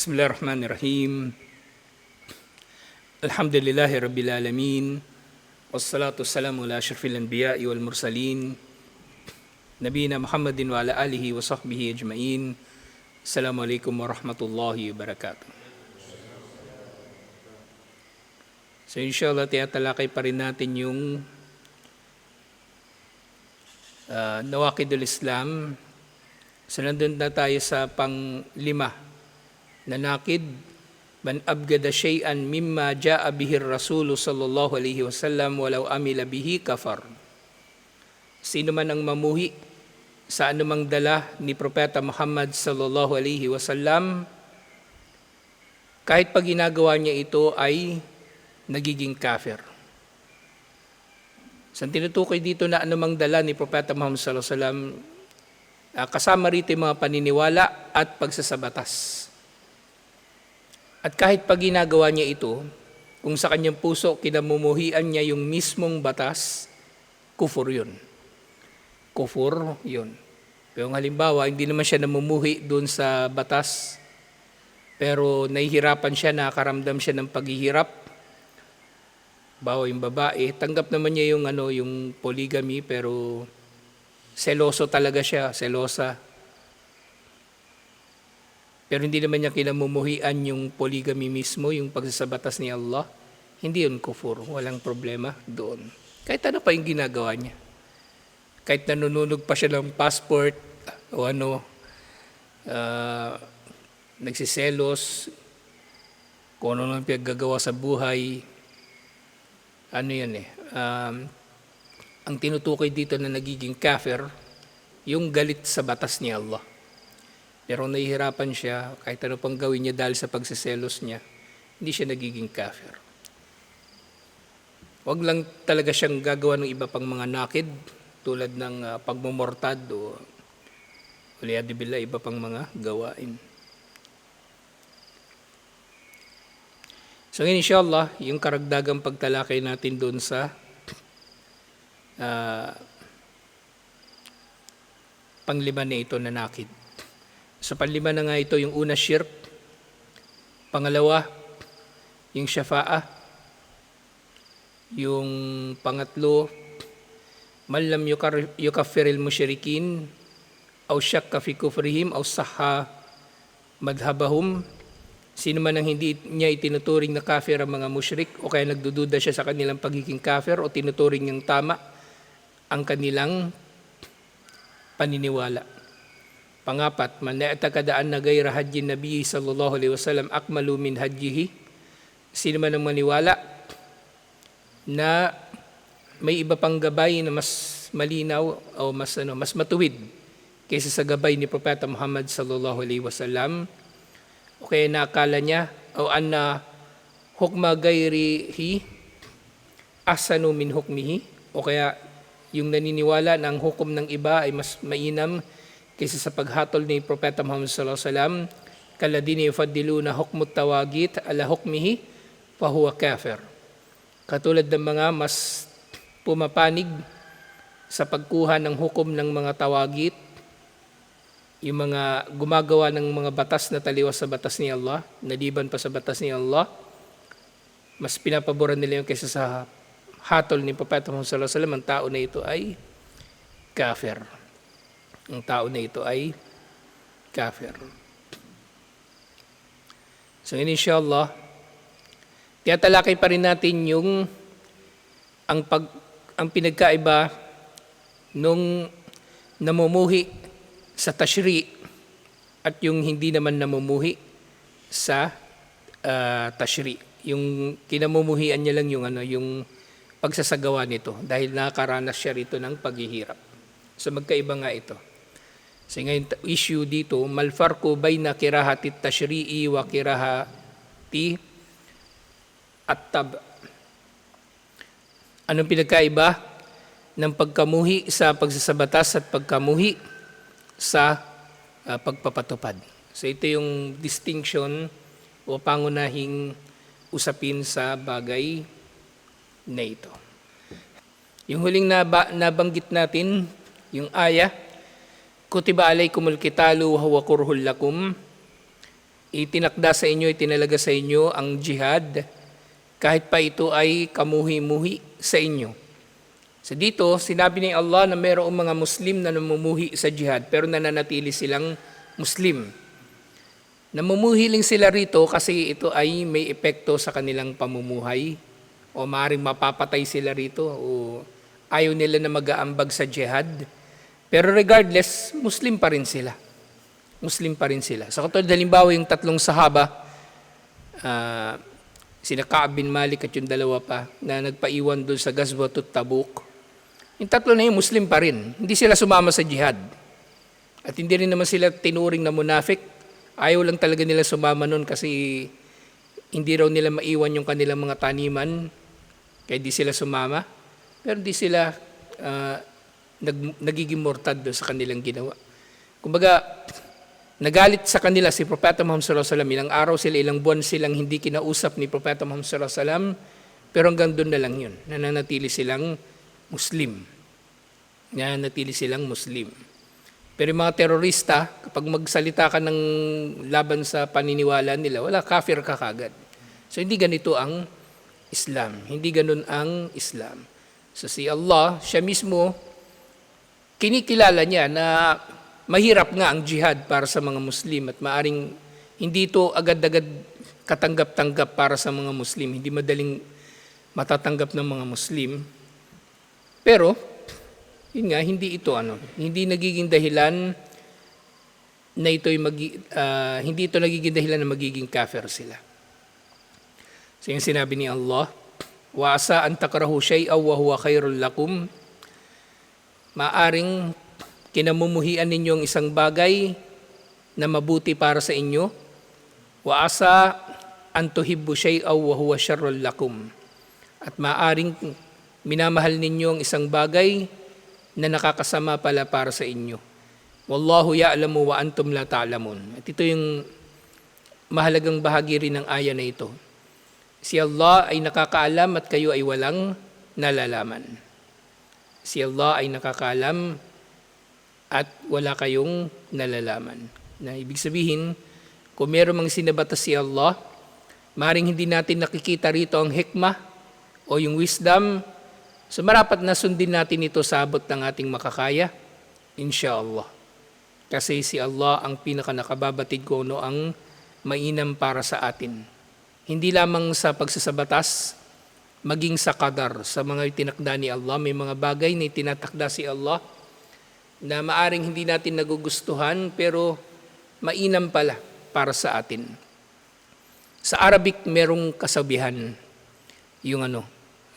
بسم الله الرحمن الرحيم الحمد لله رب العالمين والصلاة والسلام على أشرف الأنبياء والمرسلين نبينا محمد وعلى آله وصحبه أجمعين السلام عليكم ورحمة الله وبركاته So inshallah, tiyatalakay pa rin natin yung uh, Nawakidul Islam. So nandun na tayo sa pang lima na nakid man abgada shay'an mimma jaa bihi ar-rasul sallallahu alaihi wasallam walau amila bihi kafar. Sino man ang mamuhi sa anumang dala ni Propeta Muhammad sallallahu alaihi wasallam kahit pag ginagawa niya ito ay nagiging kafir. Sa tinutukoy dito na anumang dala ni Propeta Muhammad sallallahu alaihi wasallam ah, kasama rito yung mga paniniwala at pagsasabatas. At kahit pag ginagawa niya ito, kung sa kanyang puso kinamumuhian niya yung mismong batas, kufur yun. Kufur yun. Pero halimbawa, hindi naman siya namumuhi doon sa batas, pero nahihirapan siya, nakakaramdam siya ng paghihirap, bawa yung babae, tanggap naman niya yung ano, yung polygamy, pero seloso talaga siya, selosa. Pero hindi naman niya kinamumuhian yung polygamy mismo, yung pagsasabatas ni Allah. Hindi yun kufur. Walang problema doon. Kahit ano pa yung ginagawa niya. Kahit nanununog pa siya ng passport o ano, uh, nagsiselos, kung ano nang pinaggagawa sa buhay, ano yan eh, um, ang tinutukoy dito na nagiging kafir, yung galit sa batas ni Allah. Pero nahihirapan siya, kahit ano pang gawin niya dahil sa pagsiselos niya, hindi siya nagiging kafir. Huwag lang talaga siyang gagawa ng iba pang mga nakid, tulad ng uh, pagmumortad o uliyadibila, iba pang mga gawain. So inshallah, yung karagdagang pagtalakay natin doon sa uh, panglima na ito na nakid. So panlima na nga ito, yung una shirk, pangalawa, yung shafa'a, yung pangatlo, man lam yukaffiril musyrikin, aw syakka fi kufrihim, aw sahha madhabahum, sino man ang hindi niya itinuturing na kafir ang mga musyrik o kaya nagdududa siya sa kanilang pagiging kafir o tinuturing niyang tama ang kanilang paniniwala. Pangapat, man na'atakadaan na gayra hajjin nabi sallallahu alaihi wasallam akmalu min hajjihi. Sino man ang maniwala na may iba pang gabay na mas malinaw o mas ano, mas matuwid kaysa sa gabay ni Propeta Muhammad sallallahu alaihi wasallam. O kaya nakala niya o anna hukma gayrihi asanu min hukmihi o kaya yung naniniwala na ang hukom ng iba ay mas mainam kaysa sa paghatol ni Propeta Muhammad sallallahu alaihi wasallam kaladini yufaddiluna hukmut tawagit ala hukmihi fahuwa kafir. Katulad ng mga mas pumapanig sa pagkuha ng hukom ng mga tawagit, yung mga gumagawa ng mga batas na taliwas sa batas ni Allah, naliban pa sa batas ni Allah, mas pinapaboran nila yung kaysa sa hatol ni Propeta Muhammad sallallahu alaihi wasallam, ang tao na ito ay kafir ang tao na ito ay kafir. So inshallah, tiyatalakay pa rin natin yung ang pag ang pinagkaiba nung namumuhi sa tashri at yung hindi naman namumuhi sa uh, tashri. Yung kinamumuhian niya lang yung ano yung pagsasagawa nito dahil nakakaranas siya rito ng paghihirap. So magkaiba nga ito. So ngayon issue dito, malfarko bayna kirahati tashri'i wa kirahati at-tab. Anong pinagkaiba ng pagkamuhi sa pagsasabatas at pagkamuhi sa uh, pagpapatupad? So ito yung distinction o pangunahing usapin sa bagay na ito. Yung huling naba, nabanggit natin, yung aya, Kutiba alaykumul kitalu wa huwa kurhul lakum. itinakda sa inyo, itinalaga sa inyo ang jihad, kahit pa ito ay kamuhi-muhi sa inyo. So dito, sinabi ni Allah na mayroong mga Muslim na namumuhi sa jihad, pero nananatili silang Muslim. Namumuhi lang sila rito kasi ito ay may epekto sa kanilang pamumuhay o maaaring mapapatay sila rito o ayaw nila na mag-aambag sa jihad. Pero regardless, Muslim pa rin sila. Muslim pa rin sila. Sa katulad halimbawa yung tatlong sahaba, uh, sina Ka'ab bin Malik at yung dalawa pa na nagpaiwan doon sa Gazwatut Tabuk. Yung tatlo na yung Muslim pa rin. Hindi sila sumama sa jihad. At hindi rin naman sila tinuring na munafik. Ayaw lang talaga nila sumama noon kasi hindi raw nila maiwan yung kanilang mga taniman kaya di sila sumama. Pero di sila uh, nag, nagiging mortad doon sa kanilang ginawa. Kumbaga, nagalit sa kanila si Propeta Muhammad sallallahu alaihi wasallam. Ilang araw sila, ilang buwan silang hindi kinausap ni Propeta Muhammad sallallahu alaihi wasallam. Pero hanggang doon na lang yun. Nananatili silang Muslim. Nananatili silang Muslim. Pero yung mga terorista, kapag magsalita ka ng laban sa paniniwala nila, wala, kafir ka kagad. So hindi ganito ang Islam. Hindi ganun ang Islam. So si Allah, siya mismo, kinikilala niya na mahirap nga ang jihad para sa mga Muslim at maaring hindi ito agad-agad katanggap-tanggap para sa mga Muslim. Hindi madaling matatanggap ng mga Muslim. Pero yun nga, hindi ito ano, hindi nagiging dahilan na ito'y magi, uh, hindi ito nagiging dahilan na magiging kafir sila. So yung sinabi ni Allah, wa an takrahu shay'a wa huwa khairul lakum. Maaring kinamumuhian ninyo ang isang bagay na mabuti para sa inyo. Wa asa an tuhibbu shay'a wa huwa sharrul lakum. At maaring minamahal ninyo ang isang bagay na nakakasama pala para sa inyo. Wallahu ya'lamu wa antum la ta'lamun. At ito yung mahalagang bahagi rin ng aya na ito. Si Allah ay nakakaalam at kayo ay walang nalalaman. Si Allah ay nakakaalam at wala kayong nalalaman. Na ibig sabihin, kung meron mang sinabata si Allah, maring hindi natin nakikita rito ang hikmah o yung wisdom So marapat na sundin natin ito sa abot ng ating makakaya, inshallah. Kasi si Allah ang pinaka nakababatid ko no ang mainam para sa atin. Hindi lamang sa pagsasabatas, maging sa kadar, sa mga itinakda ni Allah. May mga bagay na itinatakda si Allah na maaring hindi natin nagugustuhan pero mainam pala para sa atin. Sa Arabic merong kasabihan, yung ano,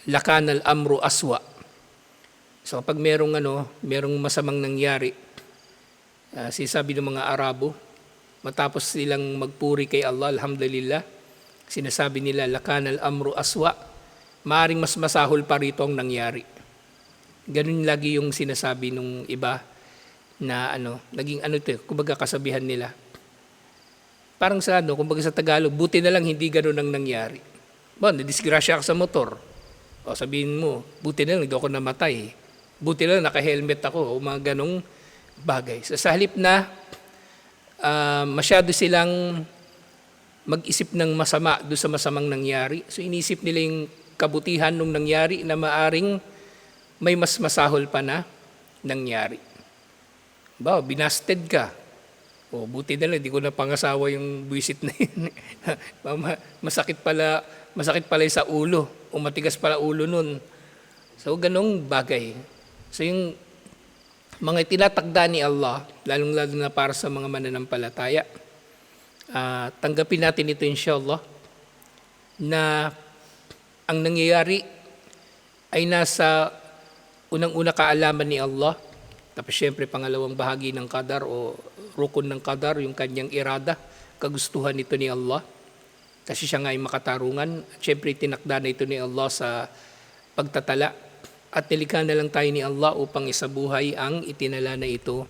lakan amru aswa. So kapag merong ano, merong masamang nangyari, uh, sisabi ng mga Arabo, matapos silang magpuri kay Allah, alhamdulillah, sinasabi nila, lakan amru aswa, maaring mas masahol pa rito ang nangyari. Ganun lagi yung sinasabi nung iba na ano, naging ano ito, kumbaga kasabihan nila. Parang sa ano, kumbaga sa Tagalog, buti na lang hindi ganun ang nangyari. Bon, nadisgrasya ka sa motor o sabihin mo, buti na lang, hindi ako namatay. Buti na lang, naka-helmet ako. O mga ganong bagay. So, sa halip na uh, masyado silang mag-isip ng masama doon sa masamang nangyari. So, inisip nila yung kabutihan nung nangyari na maaring may mas masahol pa na nangyari. Ba, binasted ka. O, buti na lang, di ko na pangasawa yung buwisit na yun. Masakit pala, masakit pala sa ulo o matigas pala ulo nun. So, ganong bagay. So, yung mga tinatakda ni Allah, lalong-lalo na para sa mga mananampalataya, uh, tanggapin natin ito inshallah, na ang nangyayari ay nasa unang-una kaalaman ni Allah, tapos syempre pangalawang bahagi ng kadar o rukun ng kadar, yung kanyang irada, kagustuhan nito ni Allah. Kasi siya nga ay makatarungan. At syempre, tinakda na ito ni Allah sa pagtatala. At nilikha na lang tayo ni Allah upang isabuhay ang itinala na ito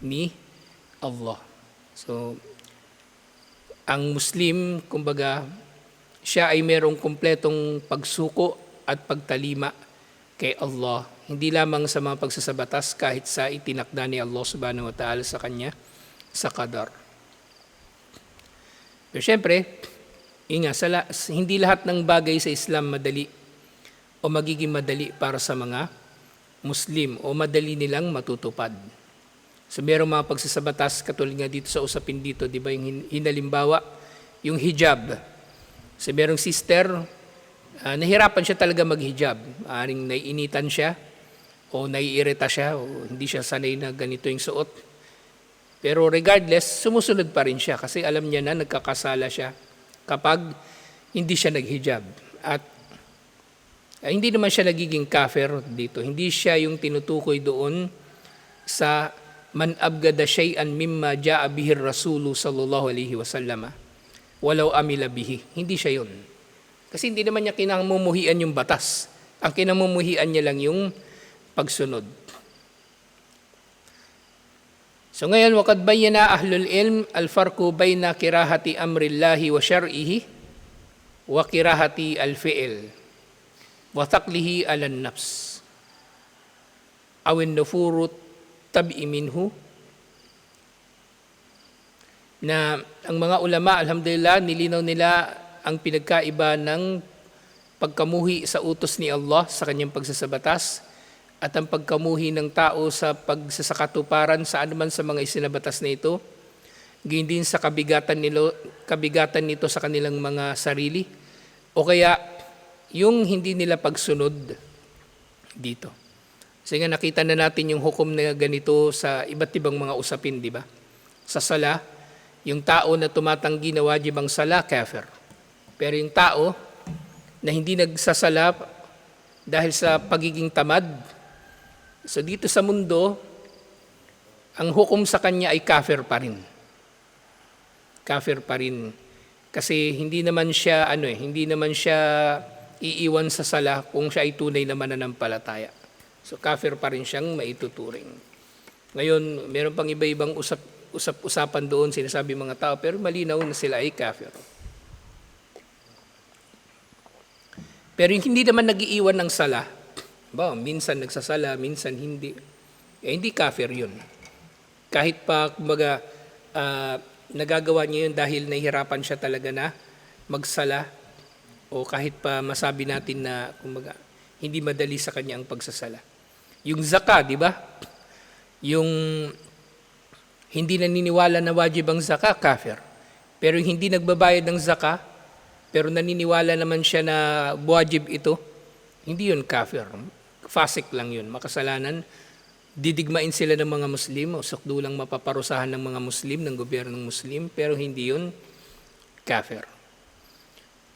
ni Allah. So, ang Muslim, kumbaga, siya ay merong kumpletong pagsuko at pagtalima kay Allah. Hindi lamang sa mga pagsasabatas kahit sa itinakda ni Allah subhanahu wa ta'ala sa kanya sa qadar. Pero syempre, inga, sa la- hindi lahat ng bagay sa Islam madali o magiging madali para sa mga Muslim o madali nilang matutupad. So merong mga pagsasabatas katulad nga dito sa usapin dito, di ba yung hin- hinalimbawa, yung hijab. So merong sister, ah, nahirapan siya talaga maghijab. Aring naiinitan siya o naiirita siya o hindi siya sanay na ganito yung suot. Pero regardless, sumusunod pa rin siya kasi alam niya na nagkakasala siya kapag hindi siya naghijab. At ah, hindi naman siya nagiging kafir dito. Hindi siya yung tinutukoy doon sa man abgada shay'an mimma ja'a bihi rasulu sallallahu alaihi wasallam walau amila bihi. Hindi siya yun. Kasi hindi naman niya kinamumuhian yung batas. Ang kinamumuhian niya lang yung pagsunod. So ngayon, wakad bayyana ahlul ilm al-farku bayna kirahati amrillahi wa syar'ihi wa kirahati al-fi'il wa taqlihi ala nafs awin nufuru tabi minhu na ang mga ulama, alhamdulillah, nilinaw nila ang pinagkaiba ng pagkamuhi sa utos ni Allah sa kanyang pagsasabatas at ang pagkamuhi ng tao sa pagsasakatuparan sa anuman sa mga isinabatas na ito, din sa kabigatan nilo, kabigatan nito sa kanilang mga sarili, o kaya yung hindi nila pagsunod dito. Kasi nga nakita na natin yung hukom na ganito sa iba't ibang mga usapin, di ba? Sa sala, yung tao na tumatanggi na wajib ang sala, kafir. Pero yung tao na hindi nagsasala dahil sa pagiging tamad, so dito sa mundo, ang hukom sa kanya ay kafir pa rin. Kafir pa rin. Kasi hindi naman siya, ano eh, hindi naman siya iiwan sa sala kung siya ay tunay na mananampalataya. So kafir pa rin siyang maituturing. Ngayon, meron pang iba-ibang usap, usap-usapan doon, sinasabi mga tao, pero malinaw na sila ay kafir. Pero hindi naman nagiiwan ng sala, ba, minsan nagsasala, minsan hindi, eh, hindi kafir yun. Kahit pa, kumbaga, ah, nagagawa niya yun dahil nahihirapan siya talaga na magsala, o kahit pa masabi natin na, kumbaga, hindi madali sa kanya ang pagsasala. Yung zaka, di ba? Yung hindi naniniwala na wajib ang zaka, kafir. Pero yung hindi nagbabayad ng zaka, pero naniniwala naman siya na wajib ito, hindi yun kafir. Fasik lang yun, makasalanan. Didigmain sila ng mga Muslim, o sakdo lang mapaparusahan ng mga Muslim, ng gobyernong Muslim, pero hindi yun kafir.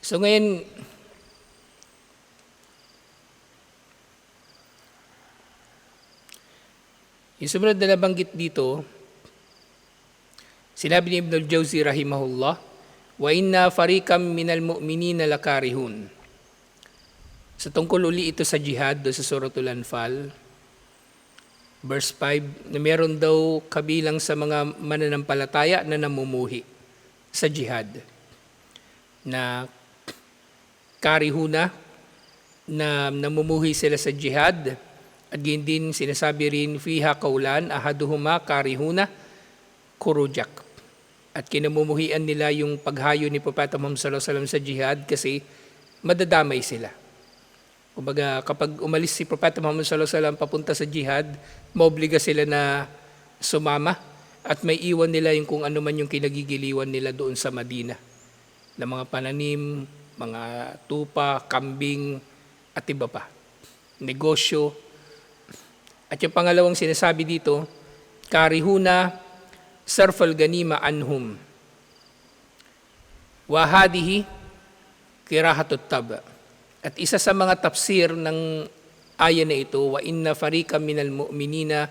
So ngayon, yung sumunod na nabanggit dito, sinabi ni Ibn al-Jawzi rahimahullah, wa inna farikam minal mu'minina lakarihun. Sa tungkol uli ito sa jihad, do sa Suratul Anfal, verse 5, na meron daw kabilang sa mga mananampalataya na namumuhi sa jihad. Na karihuna, na namumuhi sila sa jihad, at gayon din sinasabi rin, fiha kaulan, ahaduhuma karihuna, kurujak. At kinamumuhian nila yung paghayo ni Propeta Muhammad sallallahu sa jihad kasi madadamay sila. Kumbaga, kapag umalis si Propeta Muhammad sallallahu papunta sa jihad, maobliga sila na sumama at may iwan nila yung kung ano man yung kinagigiliwan nila doon sa Madina. Na mga pananim, mga tupa, kambing, at iba pa. Negosyo. At yung pangalawang sinasabi dito, karihuna sarfal ganima anhum. Wahadihi kirahatut taba. At isa sa mga tafsir ng aya na ito, wa inna farika minal mu'minina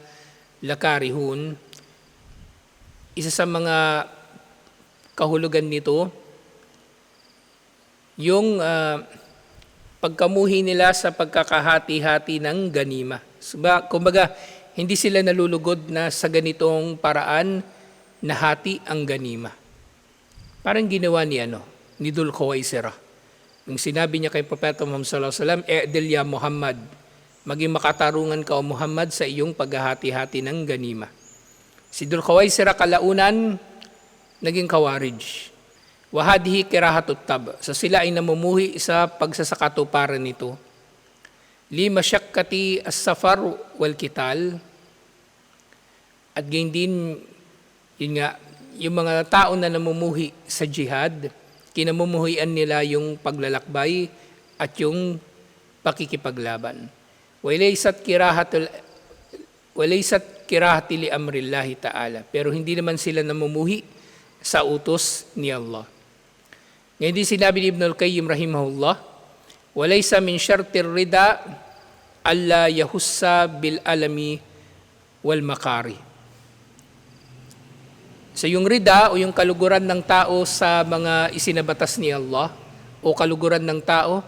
lakarihun, isa sa mga kahulugan nito, yung ah, pagkamuhi nila sa pagkakahati-hati ng ganima. Kumbaga, hindi sila nalulugod na sa ganitong paraan nahati ang ganima. Parang ginawa ni ano, ni Dul Khawaisira. Nung sinabi niya kay Propeta Muhammad sallallahu alaihi wasallam, "E'dil ya Muhammad, maging makatarungan ka o Muhammad sa iyong paghahati-hati ng ganima." Si Dul Khawaisira kalaunan naging kawarij. Wahadihi kirahatut tab. So sila ay namumuhi sa pagsasakatuparan nito. Lima syakkati as-safar wal kital. At gayon din, yun nga, yung mga tao na namumuhi sa jihad, kinamumuhian nila yung paglalakbay at yung pakikipaglaban. Walaysat kirahatul walaysat kirahati li amrillahi ta'ala. Pero hindi naman sila namumuhi sa utos ni Allah. Ngayon din sinabi ni Ibn al-Qayyim rahimahullah, walaysa min syartir rida alla yahussa bil alami wal makari. So yung rida o yung kaluguran ng tao sa mga isinabatas ni Allah o kaluguran ng tao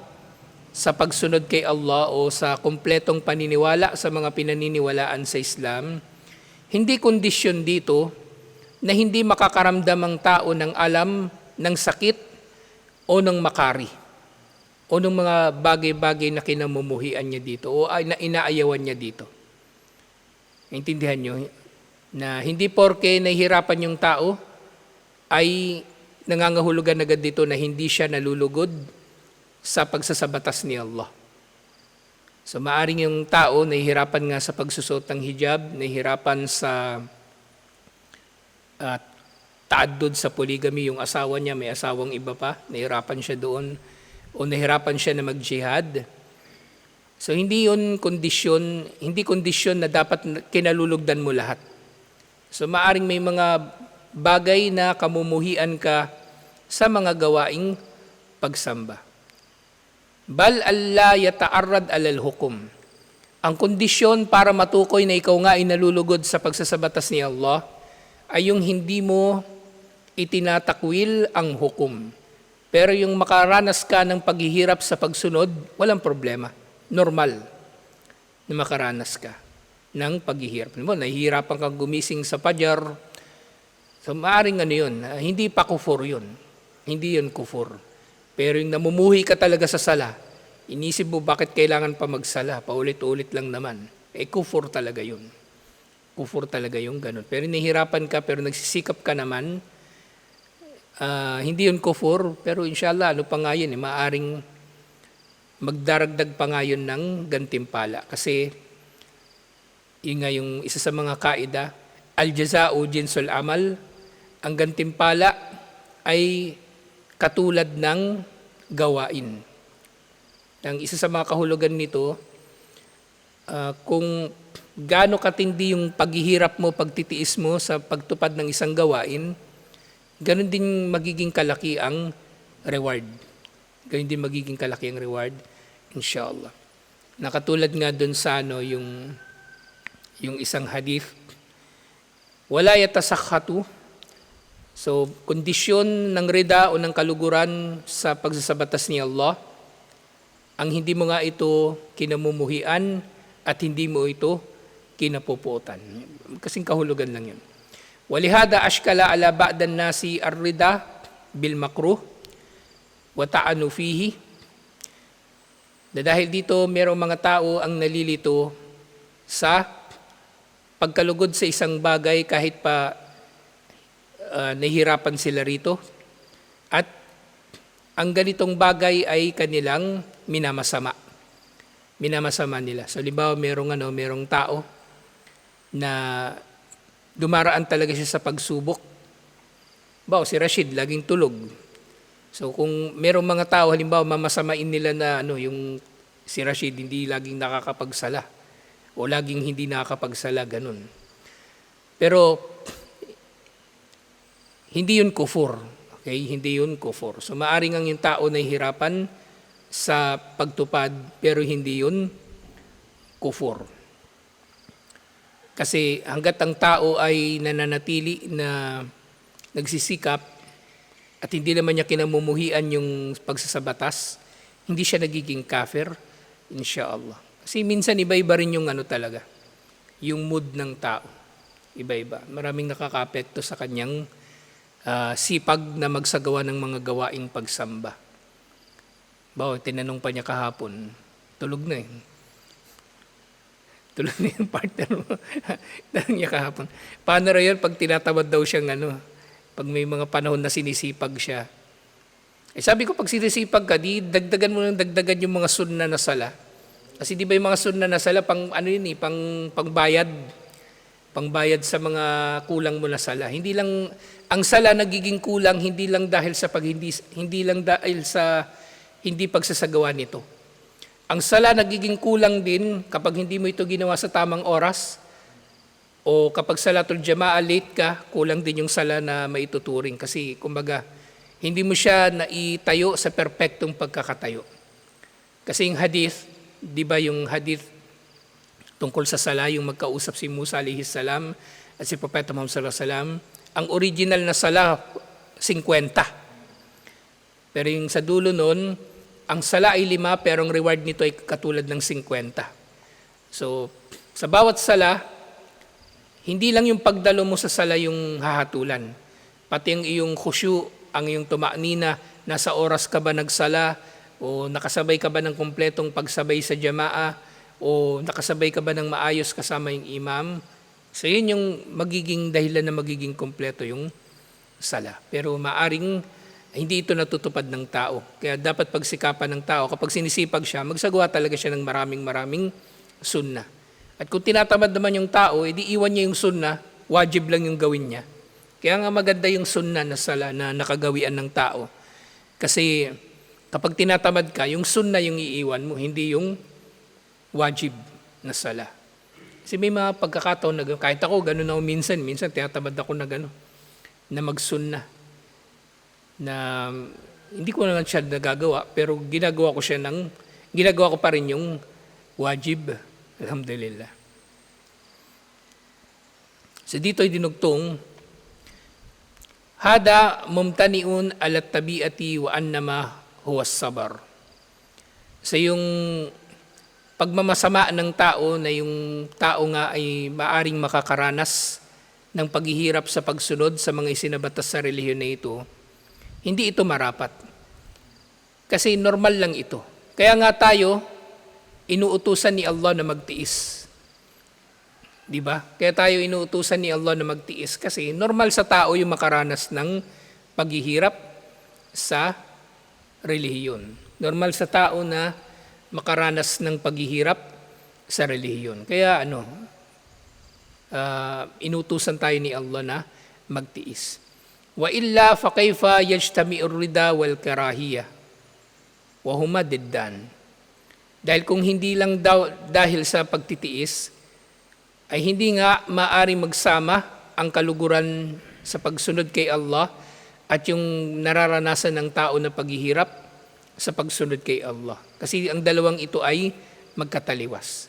sa pagsunod kay Allah o sa kumpletong paniniwala sa mga pinaniniwalaan sa Islam, hindi kondisyon dito na hindi makakaramdam ang tao ng alam ng sakit o ng makari o ng mga bagay-bagay na kinamumuhian niya dito o na inaayawan niya dito. Intindihan niyo na hindi porke nahihirapan yung tao ay nangangahulugan agad dito na hindi siya nalulugod sa pagsasabatas ni Allah. So maaring yung tao nahihirapan nga sa pagsusot ng hijab, nahihirapan sa at taaddod sa polygamy yung asawa niya, may asawang iba pa, nahirapan siya doon o nahirapan siya na mag-jihad. So hindi yun kondisyon, hindi kondisyon na dapat kinalulugdan mo lahat. So maaring may mga bagay na kamumuhian ka sa mga gawaing pagsamba. Bal alla yata'arrad alal hukum. Ang kondisyon para matukoy na ikaw nga ay nalulugod sa pagsasabatas ni Allah ay yung hindi mo itinatakwil ang hukom. Pero yung makaranas ka ng paghihirap sa pagsunod, walang problema. Normal na makaranas ka ng paghihirap. Mo, nahihirapan kang gumising sa pajar. So maaring ano yun, ah, hindi pa kufur yun. Hindi yun kufur. Pero yung namumuhi ka talaga sa sala, inisip mo bakit kailangan pa magsala, paulit-ulit lang naman. Eh kufur talaga yun. Kufur talaga yung ganun. Pero nahihirapan ka, pero nagsisikap ka naman, ah, hindi yun kufur, pero inshallah, ano pa nga yun, eh, maaring magdaragdag pa nga yun ng gantimpala. Kasi, yun nga yung isa sa mga kaida, al-jaza'u jinsul amal, ang gantimpala ay katulad ng gawain. Ang isa sa mga kahulugan nito, ah, kung gaano katindi yung paghihirap mo, pagtitiis mo sa pagtupad ng isang gawain, ganun din magiging kalaki ang reward. Ganun din magiging kalaki ang reward, inshallah. Nakatulad nga dun sa ano, yung, yung isang hadith, wala yatasakhatu, So, kondisyon ng rida o ng kaluguran sa pagsasabatas ni Allah, ang hindi mo nga ito kinamumuhian at hindi mo ito kinapuputan. Kasing kahulugan lang yun. Walihada ashkala ala ba'dan nasi ar-rida bil makruh wa ta'anu fihi. Na dahil dito merong mga tao ang nalilito sa pagkalugod sa isang bagay kahit pa uh, nahihirapan sila rito. At ang ganitong bagay ay kanilang minamasama. Minamasama nila. So, limbawa, merong, ano, merong tao na dumaraan talaga siya sa pagsubok. Bawa, si Rashid, laging tulog. So, kung merong mga tao, halimbawa, mamasamain nila na ano, yung si Rashid hindi laging nakakapagsala o laging hindi nakakapagsala, ganun. Pero hindi yun kufur. Okay? Hindi yun kufur. So maaring ang yung tao na hirapan sa pagtupad pero hindi yun kufur. Kasi hanggat ang tao ay nananatili na nagsisikap at hindi naman niya kinamumuhian yung pagsasabatas, hindi siya nagiging kafir, inshallah. Kasi minsan iba-iba rin yung ano talaga, yung mood ng tao. Iba-iba. Maraming nakakapekto sa kanyang uh, sipag na magsagawa ng mga gawaing pagsamba. Bawa, tinanong pa niya kahapon, tulog na eh. Tulog na yung partner mo. Tanong niya kahapon. Paano rin yun pag tinatamad daw siyang ano, pag may mga panahon na sinisipag siya, Eh sabi ko, pag sinisipag ka, di dagdagan mo ng dagdagan yung mga sunna na sala. Kasi di ba yung mga sunna na sala, pang ano yun eh, pang, pangbayad. Pangbayad sa mga kulang mo na sala. Hindi lang, ang sala nagiging kulang, hindi lang dahil sa pag, hindi, hindi lang dahil sa hindi pagsasagawa nito. Ang sala nagiging kulang din kapag hindi mo ito ginawa sa tamang oras, o kapag salatul jamaa late ka, kulang din yung sala na maituturing. Kasi kumbaga, hindi mo siya naitayo sa perpektong pagkakatayo. Kasi yung hadith, di ba yung hadith tungkol sa sala, yung magkausap si Musa alaihi salam at si Propeta Muhammad sallallahu alaihi wasallam, ang original na sala, 50. Pero yung sa dulo nun, ang sala ay lima pero ang reward nito ay katulad ng 50. So, sa bawat sala, hindi lang yung pagdalo mo sa sala yung hahatulan. Pati ang iyong khusyu, ang iyong tumaknina, nasa oras ka ba nagsala, o nakasabay ka ba ng kompletong pagsabay sa jamaa, o nakasabay ka ba ng maayos kasama yung imam. So yun yung magiging dahilan na magiging kompleto yung sala. Pero maaring hindi ito natutupad ng tao. Kaya dapat pagsikapan ng tao, kapag sinisipag siya, magsagawa talaga siya ng maraming maraming sunna. At kung tinatamad naman yung tao, edi iwan niya yung sunna, wajib lang yung gawin niya. Kaya nga maganda yung sunna na sala na nakagawian ng tao. Kasi kapag tinatamad ka, yung sunna yung iiwan mo, hindi yung wajib na sala. Kasi may mga pagkakataon na kahit ako, ganun ako minsan, minsan tinatamad ako na gano'n, na magsunna. Na hindi ko naman siya nagagawa, pero ginagawa ko siya ng, ginagawa ko pa rin yung wajib. Alhamdulillah. So dito ay dinugtong, Hada mumtaniun alat tabiati wa annama huwa sabar. Sa yung pagmamasama ng tao na yung tao nga ay maaring makakaranas ng paghihirap sa pagsunod sa mga isinabatas sa relihiyon na ito, hindi ito marapat. Kasi normal lang ito. Kaya nga tayo, inuutusan ni Allah na magtiis. Di ba? Kaya tayo inuutusan ni Allah na magtiis kasi normal sa tao yung makaranas ng paghihirap sa relihiyon. Normal sa tao na makaranas ng paghihirap sa relihiyon. Kaya ano, uh, inutusan tayo ni Allah na magtiis. Wa illa fa kayfa yajtami'ur rida wal karahiyah wa huma diddan. Dahil kung hindi lang daw, dahil sa pagtitiis, ay hindi nga maari magsama ang kaluguran sa pagsunod kay Allah at yung nararanasan ng tao na paghihirap sa pagsunod kay Allah. Kasi ang dalawang ito ay magkataliwas.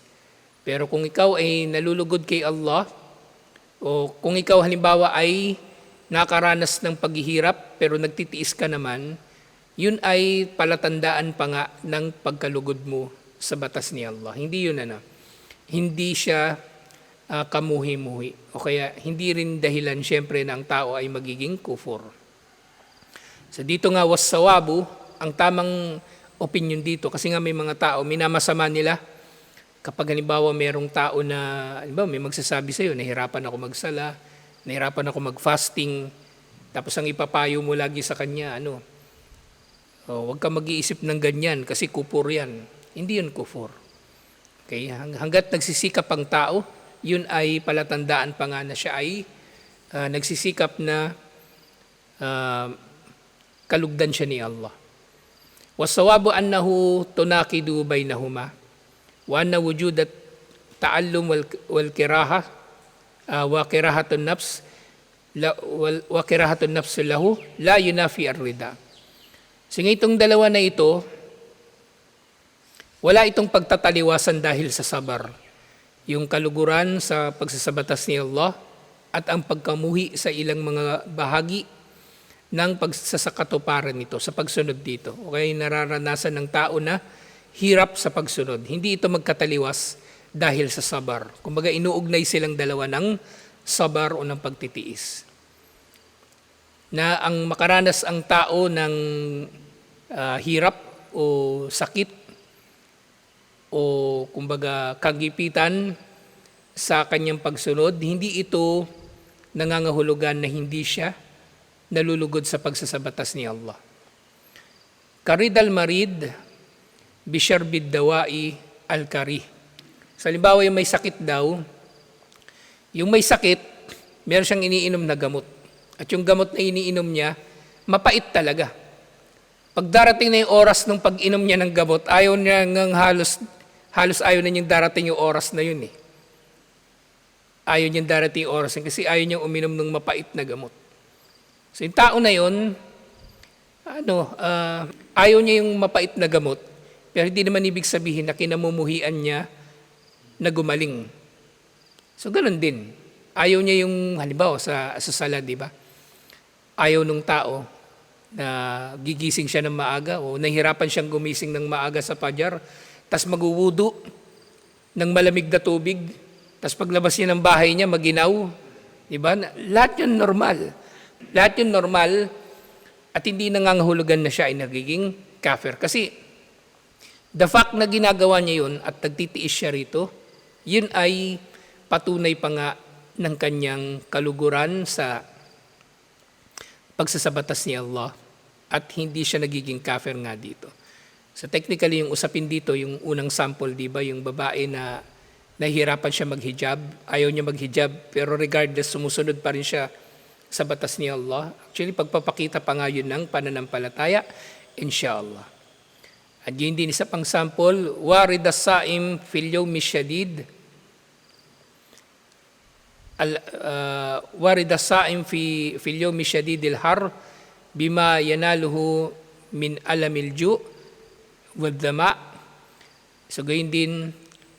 Pero kung ikaw ay nalulugod kay Allah, o kung ikaw halimbawa ay nakaranas ng paghihirap pero nagtitiis ka naman, yun ay palatandaan pa nga ng pagkalugod mo sa batas ni Allah. Hindi yun ano. Hindi siya uh, kamuhi-muhi. O kaya hindi rin dahilan siyempre na ang tao ay magiging kufur. So dito nga wasawabu, ang tamang opinion dito, kasi nga may mga tao, minamasama nila kapag halimbawa merong tao na, halimbawa may magsasabi sa'yo, nahirapan ako magsala, nahirapan ako mag-fasting, tapos ang ipapayo mo lagi sa kanya, ano, oh, huwag ka mag-iisip ng ganyan kasi kupur yan. Hindi yun kufur. Okay? Hanggat nagsisikap ang tao, yun ay palatandaan pa nga na siya ay uh, nagsisikap na uh, kalugdan siya ni Allah. Wasawabu annahu tunakidu bainahuma wa anna wujudat ta'allum wal, wal kiraha uh, wa kirahatun nafs la, wal, wa kirahatun nafs lahu la yunafi ar-rida. So itong dalawa na ito, wala itong pagtataliwasan dahil sa sabar yung kaluguran sa pagsasabatas ni Allah at ang pagkamuhi sa ilang mga bahagi ng pagsasakatuparan nito sa pagsunod dito. Okay, nararanasan ng tao na hirap sa pagsunod. Hindi ito magkataliwas dahil sa sabar. Kumbaga inuugnay silang dalawa ng sabar o ng pagtitiis. Na ang makaranas ang tao ng uh, hirap o sakit o kumbaga kagipitan sa kanyang pagsunod, hindi ito nangangahulugan na hindi siya nalulugod sa pagsasabatas ni Allah. Karid al-marid, bisharbid dawai al-kari. Sa halimbawa yung may sakit daw, yung may sakit, meron siyang iniinom na gamot. At yung gamot na iniinom niya, mapait talaga. Pag darating na yung oras ng pag-inom niya ng gamot, ayaw niya ng halos, halos ayaw na niyang darating yung oras na yun eh. Ayaw niyang darating yung oras kasi ayaw niyang uminom ng mapait na gamot. So yung tao na yun, ano, ah, ayaw niya yung mapait na gamot, pero hindi naman ibig sabihin na kinamumuhian niya na gumaling. So ganun din. Ayaw niya yung, halimbawa sa, sa sala, di ba? Ayaw nung tao na gigising siya ng maaga o nahihirapan siyang gumising ng maaga sa pajar, tas maguwudu ng malamig na tubig, tas paglabas niya ng bahay niya, maginaw. Di ba? Lahat yun normal. Lahat yun normal at hindi nangangahulugan na siya ay nagiging kafir. Kasi the fact na ginagawa niya yun at nagtitiis siya rito, yun ay patunay pa nga ng kanyang kaluguran sa pagsasabatas ni Allah at hindi siya nagiging kafir nga dito. So technically yung usapin dito, yung unang sample, di ba, yung babae na nahihirapan siya maghijab, ayaw niya maghijab, pero regardless, sumusunod pa rin siya sa batas ni Allah. Actually, pagpapakita pa nga yun ng pananampalataya, inshallah. At yun din isa pang sample, warid as-saim fil yawmi shadid. Al, uh, warid as-saim fi fil yawmi shadid al-har bima yanaluhu min alamil ju wad dama. So gayon din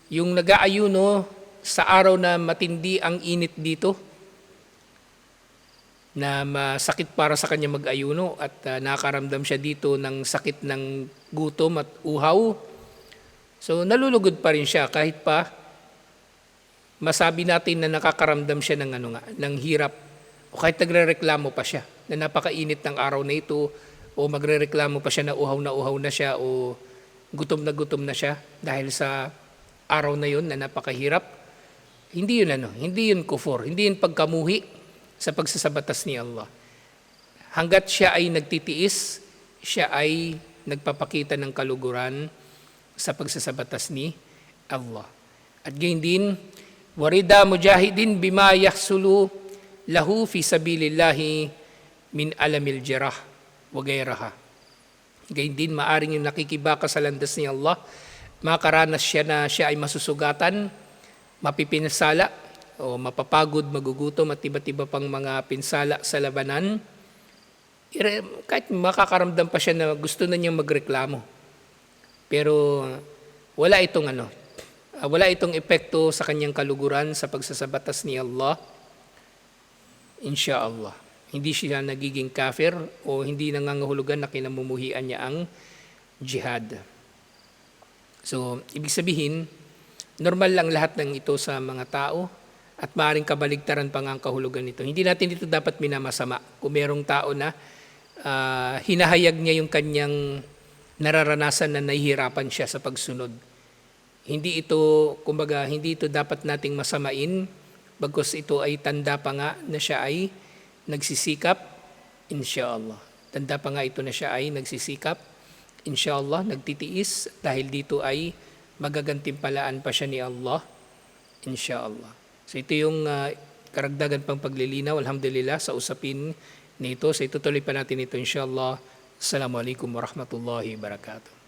yung nag-aayuno sa araw na matindi ang init dito, na masakit para sa kanya mag-ayuno at uh, nakakaramdam siya dito ng sakit ng gutom at uhaw. So nalulugod pa rin siya kahit pa masabi natin na nakakaramdam siya ng ano nga, ng hirap o kahit nagrereklamo pa siya na napakainit ng araw na ito o magrereklamo pa siya na uhaw na uhaw na siya o gutom na gutom na siya dahil sa araw na yun na napakahirap. Hindi yun ano, hindi yun kufur, hindi yun pagkamuhi sa pagsasabatas ni Allah. Hanggat siya ay nagtitiis, siya ay nagpapakita ng kaluguran sa pagsasabatas ni Allah. At gayon din, warida mujahidin bima yahsulu lahu fi sabilillahi min alamil jarah wa gairaha. Gayon din, maaring yung nakikibaka sa landas ni Allah, makaranas siya na siya ay masusugatan, mapipinsala, o mapapagod, magugutom at iba't iba pang mga pinsala sa labanan, kahit makakaramdam pa siya na gusto na niyang magreklamo. Pero wala itong ano, ah, wala itong epekto sa kanyang kaluguran sa pagsasabatas ni Allah. Insya Allah. Hindi siya nagiging kafir o hindi nangangahulugan na kinamumuhian niya ang jihad. So, ibig sabihin, normal lang lahat ng ito sa mga tao at maaaring kabaligtaran pa nga ang kahulugan nito. Hindi natin ito dapat minamasama. Kung merong tao na ah, hinahayag niya yung kanyang nararanasan na nahihirapan siya sa pagsunod. Hindi ito, kumbaga, hindi ito dapat nating masamain bagkus ito ay tanda pa nga na siya ay nagsisikap, inshallah. Tanda pa nga ito na siya ay nagsisikap, inshallah, nagtitiis dahil dito ay magagantimpalaan pa siya ni Allah, inshallah. So ito yung ah, karagdagan pang paglilinaw, alhamdulillah, sa usapin nito. So itutuloy pa natin ito, inshallah. Assalamualaikum warahmatullahi wabarakatuh.